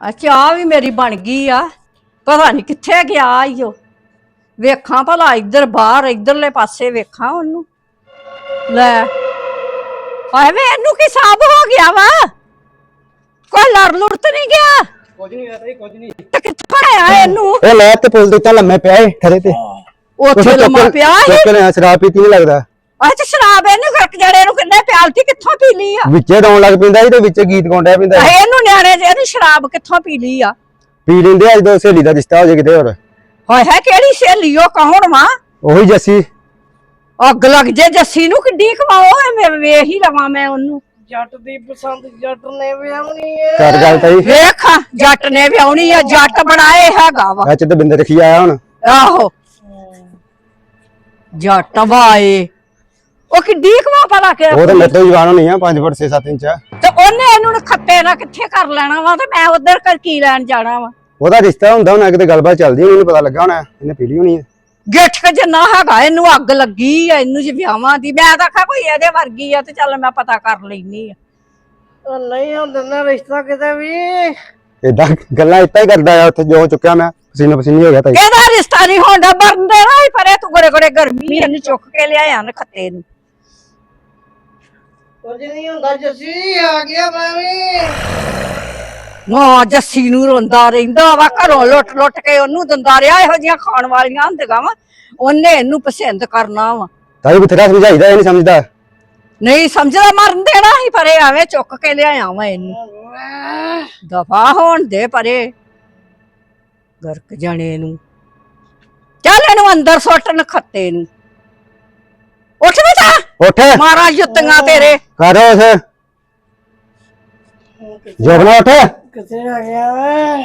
ਆ ਚਾਹ ਵੀ ਮੇਰੀ ਬਣ ਗਈ ਆ। ਪਤਾ ਨਹੀਂ ਕਿੱਥੇ ਗਿਆ ਈਓ ਵੇਖਾਂ ਭਲਾ ਇੱਧਰ ਬਾਹਰ ਇੱਧਰਲੇ ਪਾਸੇ ਵੇਖਾਂ ਉਹਨੂੰ। ਲੈ ਹਾਏ ਵੇ ਇਹਨੂੰ ਕੀ ਸਾਬ ਹੋ ਗਿਆ ਵਾ? ਕੋਈ ਲੜ ਲੁੜ ਤੇ ਨਹੀਂ ਗਿਆ? ਕੁਝ ਨਹੀਂ ਹੋਇਆ ਕੁਝ ਨਹੀਂ ਤੇ ਕਿੱਥੋਂ ਆਇਆ ਇਹਨੂੰ? ਉਹ ਲੈ ਤੇ ਪੁੱਲ ਦੇ ਉੱਤੇ ਲੰਮੇ ਪਿਆ ਏ ਖਰੇ ਤੇ। ਉੱਥੇ ਲੰਮਾ ਪਿਆ ਸੀ ਚੁੱਕ ਲਿਆ ਸ਼ਰਾਬ ਪੀਤੀ ਨਹੀਂ ਲੱਗਦਾ। ਅੱਛਾ ਸ਼ਰਾਬ ਇਹਨੂੰ ਖੜਕ ਜੜੇ ਨੂੰ ਕਿੰਨੇ ਪਿਆਲਤੀ ਕਿੱਥੋਂ ਪੀ ਲਈ ਆ? ਵਿੱਚੇ ਰੌਣ ਲੱਗ ਪੈਂਦਾ ਸੀ ਤੇ ਵਿੱਚੇ ਗੀਤ ਗਾਉਂਦਾ ਪੈਂਦਾ ਸੀ। ਹਾਏ ਇਹਨੂੰ ਨਿਆਣੇ ਜੇ ਇਹਨੂੰ ਸ਼ਰਾਬ ਕਿੱਥੋਂ ਪੀ ਲਈ ਆ? ਪੀ ਲੈਂਦੇ ਅੱਜ ਦੋ ਸਹੇਲੀ ਦਾ ਰਿਸ਼ਤਾ ਹੋ ਜੇ ਕਿਤੇ ਹੋਰ। ਹਾਏ ਹੈ ਕਿਹੜੀ ਸਹੇਲੀ ਉਹ ਕੌਣ ਵਾ? ਉਹੀ ਜੱਸੀ। ਅੱਗ ਲੱਗ ਜੇ ਜੱਸੀ ਨੂੰ ਕਿੱਡੀ ਕਵਾਓ ਮੈਂ ਵੇਖ ਹੀ ਲਵਾਂ ਮੈਂ ਉਹਨੂੰ। ਜੱਟ ਦੀ ਪਸੰਦ ਜੱਟ ਨੇ ਵਿਆਹਣੀ ਏ। ਕਰ ਗੱਲ ਤਾਈ ਵੇਖ ਜੱਟ ਨੇ ਵਿਆਹਣੀ ਆ ਜੱਟ ਬਣਾਏ ਹੈਗਾ ਵਾ। ਅੱਜ ਤੇ ਬਿੰਦਰ ਰਖੀ ਆਇਆ ਹੁਣ। ਆਹੋ। ਜੱਟ ਵਾਏ ਉਹ ਕਿੱਡੀ ਕਵਾ ਭਲਾ ਕਿ ਉਹ ਤਾਂ ਮੇਰੇ ਤੋਂ ਜਵਾਨ ਹੋਣੀ ਆ 5 ਫੁੱਟ 6-7 ਇੰਚ ਆ। ਤੇ ਉਹਨੇ ਇਹਨੂੰ ਖੱਤੇ ਨਾ ਕਿੱਥੇ ਕਰ ਲੈਣਾ ਵਾ ਤੇ ਮੈਂ ਉਧਰ ਕਰ ਕੀ ਲੈਣ ਜਾਣਾ ਵਾ? ਉਹਦਾ ਰਿਸ਼ਤਾ ਹੁੰਦਾ ਹੋਣਾ ਕਿਤੇ ਗੱਲਬਾਤ ਚੱਲਦੀ ਹੋਣੀ ਇਹਨੂੰ ਪਤਾ ਲੱਗਾ ਹੋਣਾ ਇਹਨੇ ਪੀ ਲਈ ਹੋਣੀ ਆ। ਗਿੱਠ ਕੇ ਜਿੰਨਾ ਹੈਗਾ ਇਹਨੂੰ ਅੱਗ ਲੱਗੀ ਆ ਇਹਨੂੰ ਜੇ ਵਿਆਹਾਂ ਦੀ ਮੈਂ ਤਾਂ ਆਖਿਆ ਕੋਈ ਇਹਦੇ ਵਰਗੀ ਆ ਤੇ ਚੱਲ ਮੈਂ ਪਤਾ ਕਰ ਲੈਨੀ ਆ। ਉਹ ਨਹੀਂ ਹੁੰਦਾ ਨਾ ਰਿਸ਼ਤਾ ਕਿਤੇ ਵੀ। ਏਦਾਂ ਗੱਲਾਂ ਇੱਦਾਂ ਹੀ ਕਰਦਾ ਆ ਉੱਥੇ ਜੋ ਚੁੱਕਿਆ ਮੈਂ ਪਸੀਨਾ ਪਸੀਨੀ ਹੋ ਗਿਆ ਤਾਈ ਇਹਦਾ ਰਿਸ਼ਤਾ ਨਹੀਂ ਹੁੰਦਾ ਬਰਨ ਦੇਣਾ ਹੀ ਪਰੇ ਤੂੰ ਗੋਰੇ ਗੋਰੇ ਗਰਮੀ ਇਹਨੂੰ ਚੁੱਕ ਕੇ ਲਿਆਇਆ ਨਾ ਖੱਤੇ ਨੂੰ। ਕੁਝ ਨਹੀਂ ਹੁੰਦਾ ਜੱਸੀ ਆ ਗਿਆ ਮੈਂ ਵੀ। ਨਾ ਜੱਸੀ ਨੂੰ ਰੋਂਦਾ ਰਹਿੰਦਾ ਵਾ ਘਰੋਂ ਲੁੱਟ ਲੁੱਟ ਕੇ ਉਹਨੂੰ ਦਿੰਦਾ ਰਿਹਾ ਇਹੋ ਜਿਹੀਆਂ ਖਾਣ ਵਾਲੀਆਂ ਹੁੰਦੀਆਂ ਵਾ ਉਹਨੇ ਇਹਨੂੰ ਪਸੰਦ ਕਰਨਾ ਵਾ। ਤਾਈ ਬਥੇਰਾ ਸਮਝਾਈਦਾ ਇਹ ਨਹੀਂ ਸਮਝਦਾ। ਨਹੀਂ ਸਮਝਦਾ ਮਰਨ ਦੇਣਾ ਹੀ ਪਰੇ ਐਵੇਂ ਚੁੱਕ ਕੇ ਲਿਆਇਆ ਵਾ ਇਹਨੂੰ। ਦਫਾ ਹੋਣ ਦੇ ਪਰੇ ਗਰਕ ਜਾਣੇ ਨੂੰ। ਚੱਲ ਇਹਨੂੰ ਅੰਦਰ ਸੁੱਟ ਨਖੱਤੇ ਨੂੰ। ਉੱਠ ਬੇਟਾ ਉੱਠ। ਮਾਰਾ ਜੁੱਤੀਆਂ ਤੇਰੇ। ਕਰ ਉਸ। ਜੋਗਨਾ ਉੱਠ। ਕਿੱਥੇ ਆ ਗਿਆ ਵੇ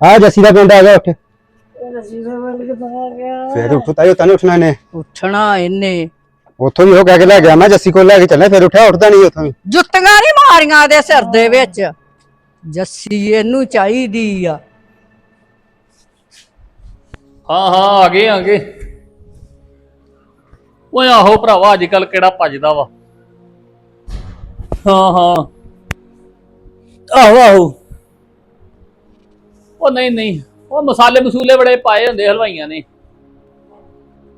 ਆ ਜੱਸੀ ਦਾ ਪਿੰਡ ਆ ਗਿਆ ਉੱਠ। ਇਹ ਜੱਸੀ ਦਾ ਬੰਦ ਕਿੱਥੇ ਆ ਗਿਆ ਫੇਰ ਉੱਠ ਤਾਈ ਉਤਾਂ ਨੀ ਉੱਠਣਾ ਇਹਨੇ। ਉੱਠਣਾ ਇਹਨੇ। ਉੱਥੋਂ ਵੀ ਉਹ ਕਹਿ ਕੇ ਲੈ ਗਿਆ ਮੈਂ ਜੱਸੀ ਕੋਲ ਲੈ ਕੇ ਚੱਲਿਆ ਫਿਰ ਉੱਠਿਆ ਉੱਠਦਾ ਨਹੀਂ ਉੱਥੋਂ ਵੀ। ਜੁੱਤੀਆਂ ਨਹੀਂ ਮਾਰੀਆਂ ਦੇ ਸਿਰ ਦੇ ਵਿੱਚ। ਜੱਸੀ ਇਹਨੂੰ ਚਾਹੀਦੀ ਆ। ਹਾਂ ਹਾਂ ਆ ਗਏ ਆ ਗਏ। ਓਏ ਆਹੋ ਭਰਾਵਾ ਅੱਜ ਕੱਲ ਕਿਹੜਾ ਭੱਜਦਾ ਵਾ। ਹਾਂ ਹਾਂ। ਆਹੋ ਆਹੋ। ਉਹ ਨਹੀਂ ਨਹੀਂ। ਉਹ ਮਸਾਲੇ ਮਸੂਲੇ ਬੜੇ ਪਾਏ ਹੁੰਦੇ ਹਲਵਾਈਆਂ ਨੇ।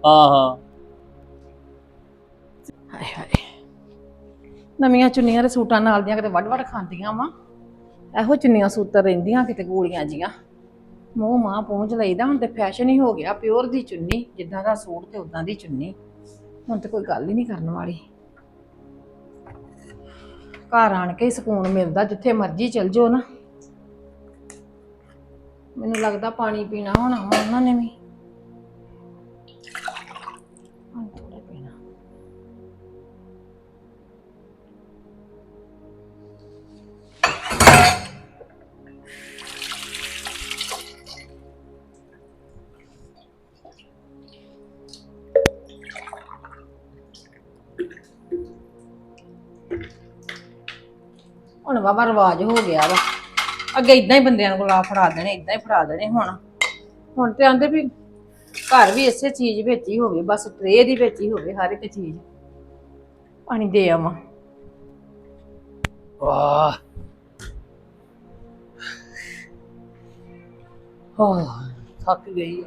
ਹਾਂ ਹਾਂ। ਹਾਏ ਹਾਏ। ਨਵੀਆਂ ਚੁੰਨੀਆਂ ਦੇ ਸੂਟਾਂ ਨਾਲ ਦੀਆਂ ਕਿਤੇ ਵੱਡ ਵੱਡ ਖਾਂਦੀਆਂ ਵਾ। ਇਹੋ ਚੁੰਨੀਆਂ ਸੂਤਰ ਰਹਿੰਦੀਆਂ ਕਿਤੇ ਗੋਲੀਆਂ ਜੀਆਂ। ਮੂੰਹ ਮਾਂ ਪਹੁੰਚ ਲਈਦਾ, ਹੁਣ ਤੇ ਫੈਸ਼ਨ ਹੀ ਹੋ ਗਿਆ ਪਿਓਰ ਦੀ ਚੁੰਨੀ, ਜਿੱਦਾਂ ਦਾ ਸੂਟ ਤੇ ਉਦਾਂ ਦੀ ਚੁੰਨੀ। ਹੁਣ ਤੇ ਕੋਈ ਗੱਲ ਹੀ ਨਹੀਂ ਕਰਨ ਵਾਲੀ। ਘਰ ਆਣ ਕੇ ਹੀ ਸਕੂਨ ਮਿਲਦਾ, ਜਿੱਥੇ ਮਰਜ਼ੀ ਚਲ ਜਾਓ ਨਾ। ਮੈਨੂੰ ਲੱਗਦਾ ਪਾਣੀ ਪੀਣਾ ਹੋਣਾ ਵਾ ਉਹਨਾਂ ਨੇ ਵੀ। ਹੁਣ ਵਾਵਾ ਰਿਵਾਜ ਹੋ ਗਿਆ ਵਾ। ਅੱਗੇ ਇਦਾਂ ਹੀ ਬੰਦਿਆਂ ਨੂੰ ਗੁਲਾਬ ਫੜਾ ਦੇਣੇ ਇਦਾਂ ਹੀ ਫੜਾ ਦੇਣੇ ਹੁਣ। ਹੁਣ ਤੇ ਆਂਦੇ ਵੀ ਘਰ ਵੀ ਇਸੇ ਚੀਜ਼ ਵਿੱਚ ਹੀ ਹੋਵੇ ਬਸ ਟਰੇ ਦੀ ਵਿੱਚ ਹੀ ਹੋਵੇ ਹਰ ਇੱਕ ਚੀਜ਼। ਪਾਣੀ ਦੇ ਆਵਾਂ। ਵਾਹ। ਹਾਂ ਥੱਕ ਗਈ।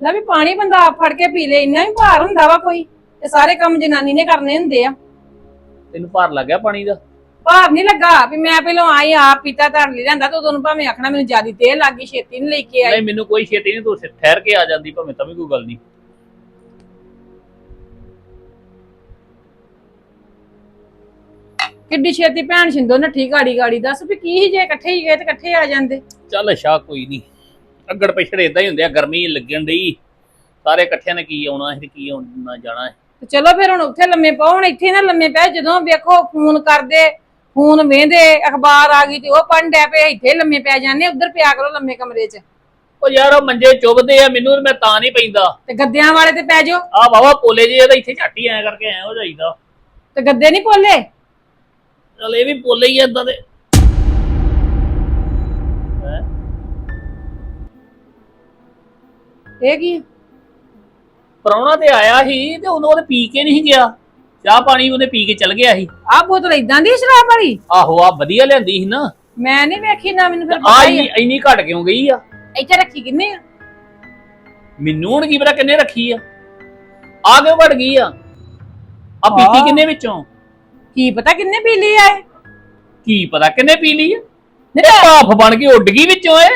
ਲੈ ਵੀ ਪਾਣੀ ਬੰਦਾ ਆਪ ਫੜ ਕੇ ਪੀ ਲੇ ਇੰਨਾ ਹੀ ਭਾਰ ਹੁੰਦਾ ਵਾ ਕੋਈ। ਇਹ ਸਾਰੇ ਕੰਮ ਜਨਾਨੀ ਨੇ ਕਰਨੇ ਹੁੰਦੇ ਆ। ਤੈਨੂੰ ਭਾਰ ਲੱਗ ਗਿਆ ਪਾਣੀ ਦਾ? ਭਾਰ ਨਹੀਂ ਲੱਗਾ ਵੀ ਮੈਂ ਪਹਿਲਾਂ ਆਈ ਆਪ ਪੀਤਾ ਧਰ ਲੈ ਜਾਂਦਾ ਤਾਂ ਤੁਹਾਨੂੰ ਭਾਵੇਂ ਆਖਣਾ ਮੈਨੂੰ ਜਿਆਦੀ ਤੇਲ ਲੱਗ ਗਈ ਛੇਤੀ ਨਹੀਂ ਲੈ ਕੇ ਆਈ। ਨਹੀਂ ਮੈਨੂੰ ਕੋਈ ਛੇਤੀ ਨਹੀਂ ਤੂੰ ਸਿ- ਠਹਿਰ ਕੇ ਆ ਜਾਂਦੀ ਭਾਵੇਂ ਤਾਂ ਵੀ ਕੋਈ ਗੱਲ ਨਹੀਂ ਕਿੱਡੀ ਛੇਤੀ ਭੈਣ ਛਿੰਦੋ ਨੱਠੀ ਗਾੜੀ ਗਾੜੀ ਦੱਸ ਵੀ ਕੀ ਜੇ ਇਕੱਠੇ ਹੀ ਗਏ ਤੇ ਇਕੱਠੇ ਆ ਜਾਂਦੇ। ਚੱਲ ਸ਼ਾ ਕੋਈ ਨਹੀਂ ਅੱਗੜ ਪਿਛੜ ਇਦਾਂ ਹੀ ਹੁੰਦੇ ਆ ਗਰਮੀ ਲੱਗਣ ਡਈ। ਸਾਰੇ ਇਕੱਠਿਆਂ ਨੇ ਕੀ ਆਉਣਾ ਹੈ ਕੀ ਆਉਣਾ ਜਾਣਾ। ਹੈ ਤੇ ਚਲੋ ਫਿਰ ਹੁਣ ਉੱਥੇ ਲੰਮੇ ਪਾਓ ਹੁਣ ਇੱਥੇ ਨਾ ਲੰਮੇ ਪੈ ਜਦੋਂ ਵੇਖੋ ਫੋਨ ਕਰਦੇ ਫੋਨ ਵੇਂਦੇ ਅਖਬਾਰ ਆ ਗਈ ਤੇ ਉਹ ਪੜ੍ਹਨ ਡੈ ਪਏ ਇੱਥੇ ਲੰਮੇ ਪੈ ਜਾਂਦੇ ਉੱਧਰ ਪਿਆ ਕਰੋ ਲੰਮੇ ਕਮਰੇ 'ਚ। ਉਹ ਯਾਰ ਉਹ ਮੰਜੇ ਚੁੱਭਦੇ ਆ ਮੈਨੂੰ ਮੈਂ ਤਾਂ ਨਹੀਂ ਪੈਂਦਾ। ਤੇ ਗੱਦਿਆਂ ਵਾਲੇ ਤੇ ਪੈ ਜਾਓ। ਆ ਬਾਬਾ ਪੋਲੇ ਜੇ ਇਹਦਾ ਇੱਥੇ ਝਾਟੀ ਐ ਕਰਕੇ ਐ ਹੋ ਜਾਈਦਾ। ਤੇ ਗੱਦੇ ਨਹੀਂ ਪੋਲੇ? ਚਲ ਇਹ ਵੀ ਪੋਲੇ ਹੀ ਏਦਾਂ ਦੇ। ਹੈਂ? ਇਹ ਕੀ? ਪ੍ਰਾਹੁਣਾ ਤੇ ਆਇਆ ਸੀ ਤੇ ਉਦੋਂ ਉਹਦੇ ਪੀ ਕੇ ਨਹੀਂ ਗਿਆ। ਚਾਹ ਪਾਣੀ ਉਹਨੇ ਪੀ ਕੇ ਚਲ ਗਿਆ ਸੀ। ਆਹ ਬੋਤਲ ਇਦਾਂ ਦੀ ਸ਼ਰਾਬ ਵਾਲੀ? ਆਹੋ ਆ ਵਧੀਆ ਲਿਆਂਦੀ ਸੀ ਨਾ। ਮੈਂ ਨਹੀਂ ਵੇਖੀ ਨਾ ਮੈਨੂੰ ਫਿਰ ਆ ਪਤਾ ਹੀ ਇੰਨੀ ਘਟ ਕਿਉਂ ਗਈ ਆ? ਆ। ਇੱਥੇ ਰੱਖੀ ਕਿੰਨੇ ਆ? ਮੈਨੂੰ ਹੁਣ ਕੀ ਪਤਾ ਕਿੰਨੇ ਰੱਖੀ ਆ। ਆ ਕਿਉਂ ਘਟ ਗਈ ਆ? ਆ ਪੀਤੀ ਹਾਂ। ਕਿੰਨੇ ਵਿੱਚੋਂ? ਕੀ ਪਤਾ ਕਿੰਨੇ ਪੀ ਲਈ ਆ ਇਹ? ਕੀ ਪਤਾ ਕਿੰਨੇ ਪੀ ਲਈ ਆ? ਨਹੀਂ ਭਾਫ ਬਣ ਕੇ ਉੱਡ ਗਈ ਵਿੱਚੋਂ ਏ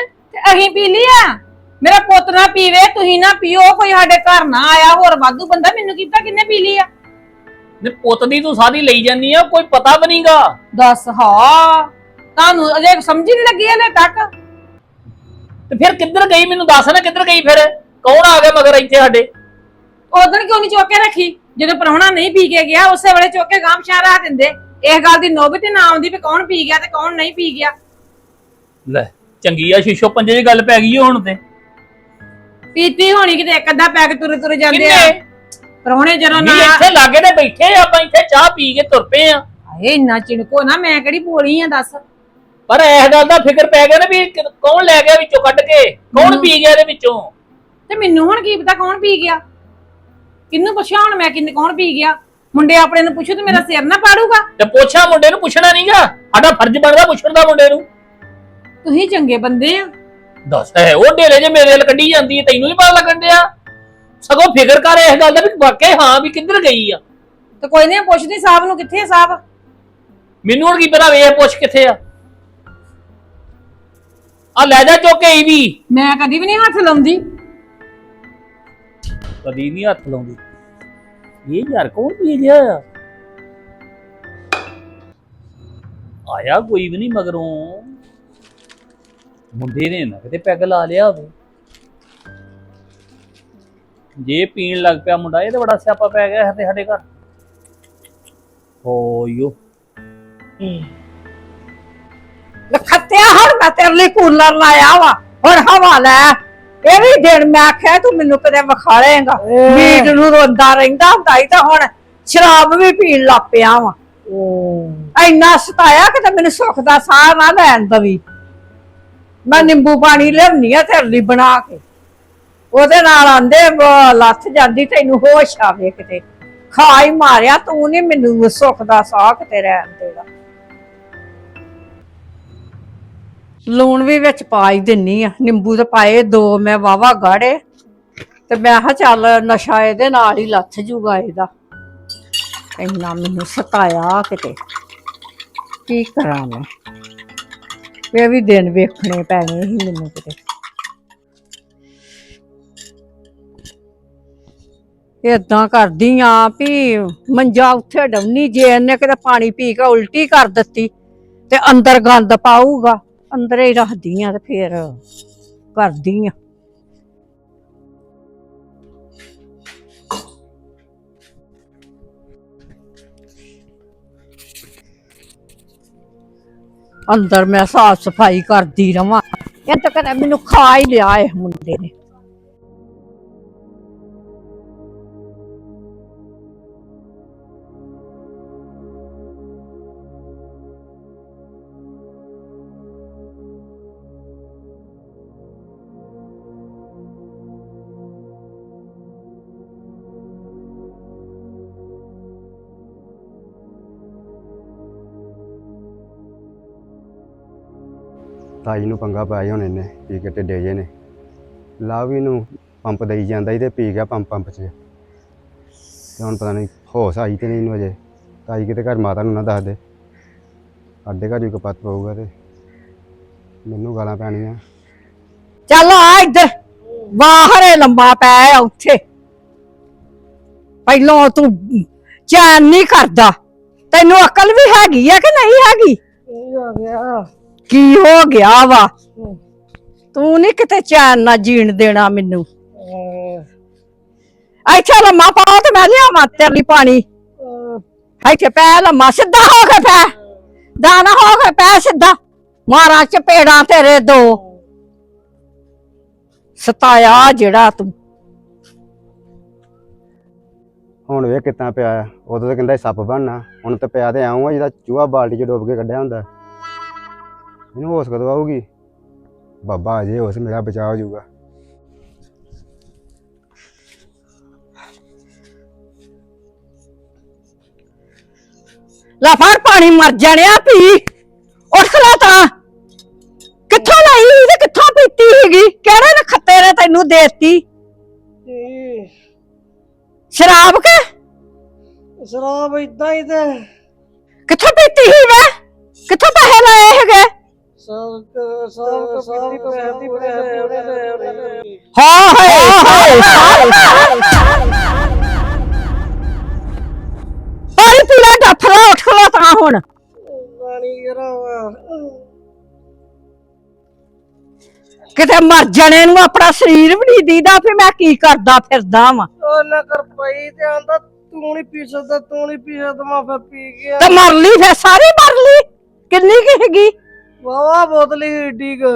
ਤੇ ਪੀ ਲਈ ਆ? ਮੇਰਾ ਪੁੱਤ ਨਾ ਪੀਵੇ ਤੁਸੀਂ ਨਾ ਪੀਓ ਕੋਈ ਸਾਡੇ ਘਰ ਨਾ ਆਇਆ ਹੋਰ ਵਾਧੂ ਬੰਦਾ ਮੈਨੂੰ ਕੀ ਪਤਾ ਕਿੰਨੇ ਪੀ ਲਈ ਆ? ਨੇ ਪੁੱਤ ਦੀ ਤੂੰ ਸਾਦੀ ਲਈ ਜਾਂਦੀ ਆ ਕੋਈ ਪਤਾ ਵੀ ਨਹੀਂਗਾ ਦੱਸ ਹਾਂ। ਤੁਹਾਨੂੰ ਅਜੇ ਸਮਝ ਹੀ ਨਹੀਂ ਲੱਗੀ ਹਲੇ ਤੱਕ। ਤੇ ਫਿਰ ਕਿੱਧਰ ਗਈ? ਮੈਨੂੰ ਦੱਸ ਨਾ ਕਿੱਧਰ ਗਈ ਫਿਰ? ਕੌਣ ਆ ਗਿਆ ਮਗਰ ਇੱਥੇ ਸਾਡੇ? ਉਦੋਂ ਕਿਉਂ ਨਹੀਂ ਚੁੱਕ ਕੇ ਰੱਖੀ? ਜਦੋਂ ਪ੍ਰਾਹੁਣਾ ਨਹੀਂ ਪੀ ਕੇ ਗਿਆ ਉਸੇ ਵੇਲੇ ਚੁੱਕ ਕੇ ਗਾਮ ਸ਼ਾਰਾ ਦਿੰਦੇ। ਇਸ ਗੱਲ ਦੀ ਨੋਬਤ ਹੀ ਨਾ ਆਉਂਦੀ ਵੀ ਕੌਣ ਪੀ ਗਿਆ ਤੇ ਕੌਣ ਨਹੀਂ ਪੀ ਗਿਆ। ਲੈ ਚੰਗੀ ਆ ਸ਼ੀਸ਼ੋ ਪੰਜੇ ਦੀ ਗੱਲ ਪੈ ਗਈ ਓ ਹੁਣ ਤੇ। ਪੀਤੀ ਹੋਣੀ ਕਿਤੇ ਇੱਕ ਅੱਧਾ ਪੈਕ ਤੁਰੇ ਤੁਰੇ ਜਾਂਦੇ ਆ। ਕਿੰਨੇ? ਪ੍ਰਾਹੁਣੇ ਜਦੋਂ ਨਾ ਨਹੀਂ ਇੱਥੇ ਲਾਗੇ ਤੇ ਬੈਠੇ ਆ, ਆਪਾਂ ਇੱਥੇ ਚਾਹ ਪੀ ਕੇ ਤੁਰ ਪਏ ਆ। ਹਾਏ ਇੰਨਾ ਚਿਣਕੋ ਨਾ ਮੈਂ ਕਿਹੜੀ ਬੋਲੀ ਆ ਦੱਸ। ਪਰ ਇਸ ਗੱਲ ਦਾ ਫਿਕਰ ਪੈ ਗਿਆ ਨਾ ਵੀ ਕਿ- ਕੌਣ ਲੈ ਗਿਆ ਵਿੱਚੋਂ ਕੱਢ ਕੇ? ਕੌਣ ਪੀ ਗਿਆ ਇਹਦੇ ਵਿੱਚੋਂ? ਤੇ ਮੈਨੂੰ ਹੁਣ ਕੀ ਪਤਾ ਕੌਣ ਪੀ ਗਿਆ? ਕਿੰਨੂੰ ਪੁੱਛਾਂ ਹੁਣ ਮੈਂ ਕਿੰਨੇ ਕੌਣ ਪੀ ਗਿਆ? ਮੁੰਡੇ ਆਪਣੇ ਨੂੰ ਪੁੱਛੂ ਤੇ ਮੇਰਾ ਸਿਰ ਨਾ ਪਾੜੂਗਾ। ਤੇ ਪੁੱਛਾ ਮੁੰਡੇ ਨੂੰ ਪੁੱਛਣਾ ਨਹੀਂਗਾ ਸਾਡਾ ਫਰਜ਼ ਬਣਦਾ ਪੁੱਛਣ ਦਾ ਮੁੰਡੇ ਨੂੰ। ਤੁਸੀਂ ਚੰਗੇ ਬੰਦੇ ਆ। ਦੱਸ ਹੈ ਉਹ ਢੇਲੇ ਜੇ ਮੇਰੇ ਨਾਲ ਕੱਢੀ ਜਾਂਦੀ ਹੈ ਤੈਨੂੰ ਨਹੀਂ ਪਤਾ ਲੱਗਣ ਡਿਆ। ਸਗੋਂ ਫਿਕਰ ਕਰ ਇਸ ਗੱਲ ਦਾ ਵੀ ਵਾਕਈ ਹਾਂ ਵੀ ਕਿੱਧਰ ਗਈ ਆ। ਤੇ ਕੋਈ ਨਹੀਂ ਪੁੱਛਦੀ ਸਾਹਿਬ ਨੂੰ ਕਿੱਥੇ ਆ ਸਾਹਿਬ? ਮੈਨੂੰ ਹੁਣ ਕੀ ਪਤਾ ਵੇਖ ਪੁੱਛ ਕਿੱਥੇ ਆ। ਆ ਲੈ ਜਾ ਚੁੱਕ ਕੇ ਇਹ ਵੀ ਮੈਂ ਕਦੀ ਵੀ ਨਹੀਂ ਹੱਥ ਲਾਉਂਦੀ। ਕਦੀ ਨਹੀਂ ਹੱਥ ਲਾਉਂਦੀ। ਇਹ ਯਾਰ ਕੌਣ ਪੀ ਗਿਆ? ਆਇਆ ਕੋਈ ਵੀ ਨਹੀਂ ਮਗਰੋਂ। ਮੁੰਡੇ ਨੇ ਨਾ ਕਿਤੇ ਪੈਗ ਲਾ ਲਿਆ ਹੋਵੇ। ਜੇ ਪੀਣ ਲੱਗ ਪਿਆ ਮੁੰਡਾ ਇਹ ਤਾਂ ਬੜਾ ਸਿਆਪਾ ਪੈ ਗਿਆ ਤੇ ਸਾਡੇ ਘਰ। ਓਯੋ ਲਖੱਤਿਆ ਹੁਣ ਮੈਂ ਤੇਰੇ ਲਈ ਕੂਲਰ ਲਾਇਆ ਵਾ ਹੁਣ ਹਵਾ ਲੈ। ਇਹ ਵੀ ਦਿਨ ਮੈਂ ਆਖਿਆ ਤੂੰ ਮੈਨੂੰ ਕਦੇ ਵਿਖਾੜੇਗਾ ਮੀਟ ਨੂੰ ਰੋਂਦਾ ਰਹਿੰਦਾ ਹੁੰਦਾ ਹੀ ਤਾਂ ਹੁਣ ਸ਼ਰਾਬ ਵੀ ਪੀਣ ਲੱਗ ਪਿਆ ਵਾ। ਇੰਨਾ ਸਤਾਇਆ ਕਿ ਮੈਨੂੰ ਸੁੱਖ ਦਾ ਸਾਹ ਨਾ ਲੈਣ ਦਵੀ। ਮੈਂ ਨਿੰਬੂ ਪਾਣੀ ਲਿਆਉਣੀ ਆ ਤੇਰੇ ਲਈ ਬਣਾ ਕੇ। ਉਹਦੇ ਨਾਲ ਆਂਦੇ ਲੱਥ ਜਾਂਦੀ, ਤੈਨੂੰ ਹੋਸ਼ ਆਵੇ ਕਿਤੇ। ਖਾ ਹੀ ਮਾਰਿਆ, ਤੂੰ ਨਹੀਂ ਮੈਨੂੰ ਸੁੱਖ ਦਾ ਸਾਹ ਕਿਤੇ ਰਹਿਣ ਦੇਗਾ ਲੂਣ ਵੀ ਵਿੱਚ ਪਾ ਹੀ ਦਿੰਨੀ ਆ। ਨਿੰਬੂ ਤੇ ਪਾਏ ਦੋ, ਮੈਂ ਵਾਵਾ ਗਾੜੇ। ਤੇ ਮੈਂ ਕਿਹਾ ਚੱਲ ਨਸ਼ਾ ਇਹਦੇ ਨਾਲ ਹੀ ਲੱਥ ਜੂਗਾ ਇਹਦਾ। ਇੰਨਾ ਮੈਨੂੰ ਸਤਾਇਆ ਕਿਤੇ। ਕੀ ਕਰਾਂ ਮੈਂ? ਇਹ ਵੀ ਦਿਨ ਵੇਖਣੇ ਪੈਣੇ ਸੀ ਮੈਨੂੰ ਕਿਤੇ। ਏਦਾਂ ਕਰਦੀ ਆ ਵੀ ਮੰਜਾ ਉੱਥੇ ਡਾਉਣੀ, ਜੇ ਇਹਨੇ ਕਿਤੇ ਪਾਣੀ ਪੀ ਕੇ ਉਲਟੀ ਕਰ ਦਿੱਤੀ ਤੇ ਅੰਦਰ ਗੰਦ ਪਾਊਗਾ, ਅੰਦਰ ਹੀ ਰੱਖਦੀ ਆ ਤੇ ਫੇਰ ਕਰਦੀ ਆ। ਅੰਦਰ ਮੈਂ ਸਾਫ਼ ਸਫ਼ਾਈ ਕਰਦੀ ਰਵਾਂ। ਇਹ ਤਾਂ ਕਦੇ ਮੈਨੂੰ ਖਾ ਹੀ ਲਿਆ ਇਹ ਮੁੰਡੇ ਨੇ। ਤਾਈ ਨੂੰ ਪੰਗਾ ਪਾਇਆ ਹੁਣ ਇਹਨੇ ਪੀ ਕੇ ਢਿੱਡੇ ਜੇ ਨੇ। ਲਾਵੀ ਨੂੰ ਪੰਪ ਦੇਈ ਜਾਂਦਾ ਸੀ ਤੇ ਪੀ ਗਿਆ ਪੰਪ ਪੰਪ 'ਚ। ਤੇ ਹੁਣ ਪਤਾ ਨਹੀਂ ਹੋਸ਼ ਆਈ ਤੇ ਨਹੀਂ ਇਹਨੂੰ ਅਜੇ ਤਾਈ ਕਿਤੇ ਘਰ ਮਾਤਾ ਨੂੰ ਨਾ ਦੱਸ ਦੇ। ਸਾਡੇ ਘਰ ਹੀ ਕਪੱਤ ਪਊਗਾ ਤੇ ਮੈਨੂੰ ਗਾਲਾਂ ਪੈਣੀਆਂ। ਚੱਲ ਆ ਇੱਧਰ। ਬਾਹਰੇ ਲੰਬਾ ਪੈ ਆ ਉੱਥੇ। ਪਹਿਲੋਂ ਤੂੰ ਚੈਨ ਨਹੀਂ ਕਰਦਾ। ਤੈਨੂੰ ਅਕਲ ਵੀ ਹੈਗੀ ਆ ਕਿ ਨਹੀਂ ਹੈਗੀ? ਕੀ ਹੋ ਗਿਆ? ਕੀ ਹੋ ਗਿਆ ਵਾ? ਤੂੰ ਨਹੀਂ ਕਿਤੇ ਚੈਨ ਨਾ ਜੀਣ ਦੇਣਾ ਮੈਨੂੰ। ਇੱਥੇ ਲੰਮਾ ਪਾਓ ਤੇ ਮੈਂ ਲਿਆਵਾਂ ਤੇਰੇ ਲਈ ਪਾਣੀ। ਇੱਥੇ ਪੈ ਲੰਮਾ ਸਿੱਧਾ ਹੋ ਕੇ ਪੈ। ਦਾਣਾ ਹੋ ਕੇ ਪੈ ਸਿੱਧਾ। ਮਾਰਾਂ ਚਪੇੜਾਂ ਤੇਰੇ ਦੋ। ਸਤਾਇਆ ਜਿਹੜਾ ਤੂੰ। ਹੁਣ ਵੇ ਕਿੱਦਾਂ ਪਿਆ ਆ। ਉਦੋਂ ਤਾਂ ਕਹਿੰਦਾ ਸੀ ਸੱਪ ਬਣਨਾ। ਹੁਣ ਤਾਂ ਪਿਆ ਤੇ ਆਉਂ ਆ ਜਿਹਦਾ ਚੂਹਾ ਬਾਲਟੀ 'ਚ ਡੁੱਬ ਕੇ ਕੱਢਿਆ ਹੁੰਦਾ। ਇਹਨੂੰ ਹੋਸ਼ ਕਦੋਂ ਆਊਗੀ? ਬਾਬਾ ਅਜੇ ਹੋਸ਼ ਮੇਰਾ ਬਚਾਅ ਹੋ ਜਾਊਗਾ। ਲੈ ਫੜ ਪਾਣੀ ਮਰ ਜਾਣਿਆ ਪੀ ਉੱਠ ਖਲਾ ਤਾਂ। ਕਿੱਥੋਂ ਲਈ ਤੇ ਕਿੱਥੋਂ ਪੀਤੀ ਹੈਗੀ ਕਿਹੜੇ ਨੇ ਖੱਤੇ ਨੇ ਤੈਨੂੰ ਦੇਤੀ? ਸ਼ਰਾਬ ਕੇ? ਸ਼ਰਾਬ ਇਦਾਂ ਹੀ ਤੇ। ਕਿੱਥੋਂ ਪੀਤੀ ਸੀ ਵੇ ਕਿੱਥੋਂ ਪੈਸੇ ਲਏ ਹੈਗੇ? ਹਾਂ ਹਾਏ ਪਾਣੀ ਪੀ ਲੈ ਡੱਫ ਲਾ ਉੱਠ ਖਲਾ ਤਾਂ ਹੁਣ ਪਾਣੀ ਕਰਾਵਾ ਕਿਤੇ ਮਰ ਜਾਣੇ ਨੂੰ ਆਪਣਾ ਸਰੀਰ ਵੀ ਨਹੀਂ ਦੀਦਾ ਫੇ ਮੈਂ ਕੀ ਕਰਦਾ ਫਿਰਦਾ ਵਾਂ ਉਹ ਨਾ ਕਰ ਪਈ ਤੇ ਆਂਦਾ ਤੂੰ ਨਹੀਂ ਪੀ ਸਕਦਾ ਤੂੰ ਨਹੀਂ ਪੀ ਸਕਦਾ ਮੈਂ ਫਿਰ ਪੀ ਗਿਆ ਤੇ ਮਰ ਲਈ ਫੇ ਸਾਰੀ ਮਰ ਲਈ ਕਿੰਨੀ ਕੀ ਹੈਗੀ ਵਾਵਾ ਬੋਤਲੀ ਏਡੀ ਕੁ।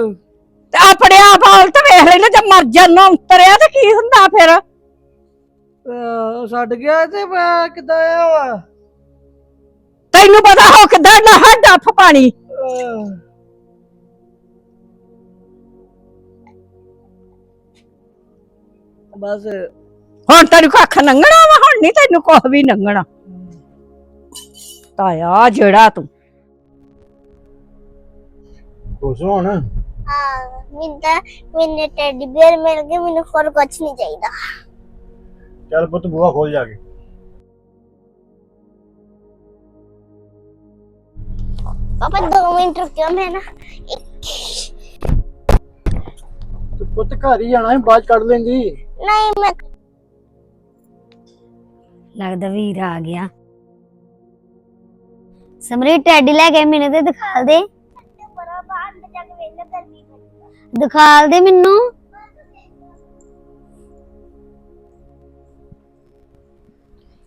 ਤੇ ਆਪਣੇ ਆਪ ਹਾਲਤ ਵੇਖ ਲੈ ਨਾ ਜੇ ਮਰ ਜਾਣਾ ਉਤਰਿਆ ਤੇ ਕੀ ਹੁੰਦਾ ਫਿਰ? ਅਹ ਛੱਡ ਗਿਆ ਤੇ ਮੈਂ ਕਿੱਦਾਂ ਆਇਆ ਵਾ ਤੈਨੂੰ ਪਤਾ ਹੋ ਕਿਦਾਂ ਨਾ ਡੱਫ ਪਾਣੀ। ਅਹ। ਬਸ। ਹੁਣ ਤੈਨੂੰ ਕੱਖ ਨੰਗਣਾ ਵਾ ਹੁਣ ਨਹੀਂ ਤੈਨੂੰ ਕੁਝ ਵੀ ਨੰਗਣਾ। ਤਾਇਆ ਜਿਹੜਾ ਤੂੰ ਖੁਸ਼ ਹੋਣ? ਹਾਂ ਮੈਨੂੰ ਤਾਂ ਮੈਨੂੰ ਟੈਡੀ ਬੀਅਰ ਮਿਲ ਗਿਆ ਮੈਨੂੰ ਹੋਰ ਕੁਝ ਨਹੀਂ ਚਾਹੀਦਾ। ਚੱਲ ਪੁੱਤ ਬੂਹਾ ਖੋਲ ਜਾ ਕੇ। ਪਾਪਾ 2 ਮਿੰਟ ਰੁਕਿਓ ਮੈਂ ਨਾ ਤੂੰ ਪੁੱਤ ਘਰ ਹੀ ਜਾਣਾ ਹੈ ਬਾਅਦ 'ਚ ਕੱਢ ਲੈਂਦੀ। ਨਹੀਂ ਮੈਂ ਲੱਗਦਾ ਵੀਰ ਆ ਗਿਆ। ਸਮਰੀ ਟੈਡੀ ਲੈ ਕੇ ਮੈਨੂੰ ਤੇ ਦਿਖਾ ਦੇ। ਦਿਖਾਲ ਦੇ ਮੈਨੂੰ।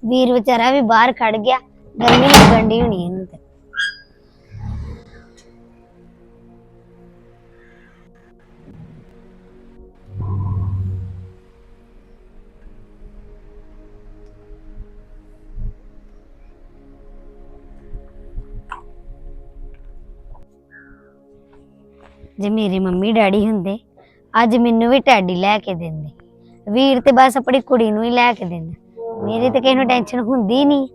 ਵੀਰ ਵਿਚਾਰਾ ਵੀ ਬਾਹਰ ਖੜ ਗਿਆ। ਗਰਮੀ ਲੱਗਣ ਦੀ ਹੋਣੀ ਇਹਨੂੰ ਜੇ ਮੇਰੇ ਮੰਮੀ ਡੈਡੀ ਹੁੰਦੇ ਅੱਜ ਮੈਨੂੰ ਵੀ ਟੈਡੀ ਲੈ ਕੇ ਦਿੰਦੇ। ਵੀਰ ਤੇ ਬਸ ਆਪਣੀ ਕੁੜੀ ਨੂੰ ਹੀ ਲੈ ਕੇ ਦਿੰਦਾ। ਮੇਰੀ ਤੇ ਕਿਸੇ ਨੂੰ ਟੈਨਸ਼ਨ ਹੁੰਦੀ ਨਹੀਂ।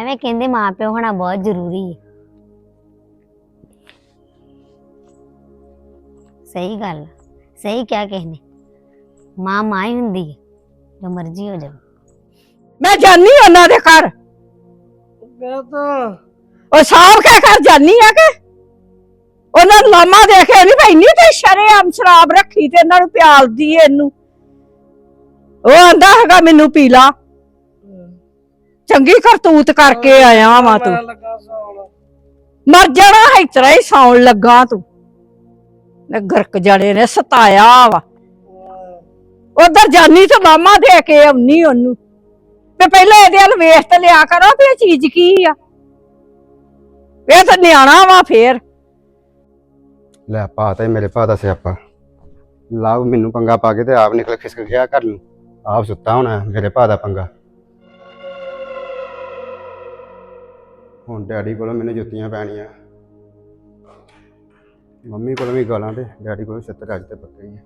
ਐਵੇਂ ਕਹਿੰਦੇ ਮਾਪਿਓ ਹੋਣਾ ਬਹੁਤ ਜ਼ਰੂਰੀ ਹੈ। ਸਹੀ ਗੱਲ। ਸਹੀ ਕਿਹਾ ਕਿਸੇ ਨੇ। ਮਾਂ ਮਾਂ ਹੀ ਹੁੰਦੀ ਹੈ ਜੋ ਮਰਜ਼ੀ ਹੋ ਜਾਵੇ। ਮੈਂ ਜਾਨੀ ਉਹਨਾਂ ਦੇ ਘਰ। ਮੈਂ ਤਾਂ ਉਹ ਸਾਹਬ ਕੇ ਘਰ ਜਾਨੀ ਆ ਕਿ? ਉਹਨਾਂ ਨੂੰ ਲਾਮਾ ਦੇ ਕੇ ਨਹੀਂ ਭਾਈ ਨਹੀਂ ਤੇ ਸ਼ਰੇਆਮ ਸ਼ਰਾਬ ਰੱਖੀ ਤੇ ਇਹਨਾਂ ਨੂੰ ਪਿਆਲਦੀ ਏ ਇਹਨੂੰ। ਉਹ ਆਂਦਾ ਹੈਗਾ ਮੈਨੂੰ ਪੀ ਲਾ। ਚੰਗੀ ਕਰਤੂਤ ਕਰਕੇ ਆਇਆ ਵਾ ਤੂੰ। ਮਰ ਜਾਣਾ ਹੈ ਇਤਰਾ ਹੀ ਸੌਣ ਲੱਗਾ ਤੂੰ। ਨੇ ਗਰਕ ਜੜੇ ਨੇ ਸਤਾਇਆ ਵਾ। ਉਧਰ ਜਾਨੀ ਤੇ ਮਾਮਾ ਦੇ ਕੇ ਆਉਣੀ ਉਹਨੂੰ। ਤੇ ਪਹਿਲਾਂ ਇਹਦੇ ਵੱਲ ਵੇਖ ਤੇ ਲਿਆ ਕਰੋ ਵੀ ਇਹ ਚੀਜ਼ ਕੀ ਆ। ਇਹ ਤਾਂ ਨਿਆਣਾ ਵਾ ਫੇਰ। ਲੈ ਪਾ ਤੇ ਮੇਰੇ ਭਾ ਦਾ ਸਿਆਪਾ। ਲਾਭ ਮੈਨੂੰ ਪੰਗਾ ਪਾ ਕੇ ਤੇ ਆਪ ਨਿਕਲ ਖਿਸਕ ਗਿਆ ਘਰ ਨੂੰ। ਆਪ ਸੁੱਤਾ ਹੋਣਾ ਮੇਰੇ ਭਾ ਦਾ ਪੰਗਾ। ਹੁਣ ਡੈਡੀ ਕੋਲੋਂ ਮੈਨੂੰ ਜੁੱਤੀਆਂ ਪੈਣੀਆਂ। ਮੰਮੀ ਕੋਲੋਂ ਵੀ ਗਾਲਾਂ ਤੇ ਡੈਡੀ ਕੋਲੋਂ ਛੱਤਰ ਅੱਜ ਤੇ ਪੱਕੇ ਹੀ ਆ।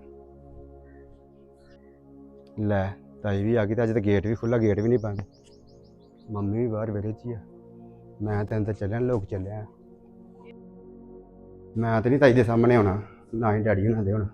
ਲੈ, ਤਾਈ ਵੀ ਆ ਗਈ ਤੇ ਅੱਜ ਤਾਂ ਗੇਟ ਵੀ ਖੁੱਲਾ ਗੇਟ ਵੀ ਨਹੀਂ ਬੰਦ। ਮੰਮੀ ਵੀ ਬਾਹਰ ਵਿਹੜੇ 'ਚ ਹੀ ਆ। ਮੈਂ ਤੈਨੂੰ ਤਾਂ ਚੱਲਿਆ, ਲੋਕ ਚੱਲਿਆ। ਮੈਂ ਤੇ ਨਹੀਂ ਤਾਈ ਦੇ ਸਾਹਮਣੇ ਆਉਣਾ ਨਾ ਹੀ ਡੈਡੀ ਹੁਣਾਂ ਦੇ ਹੋਣਾ।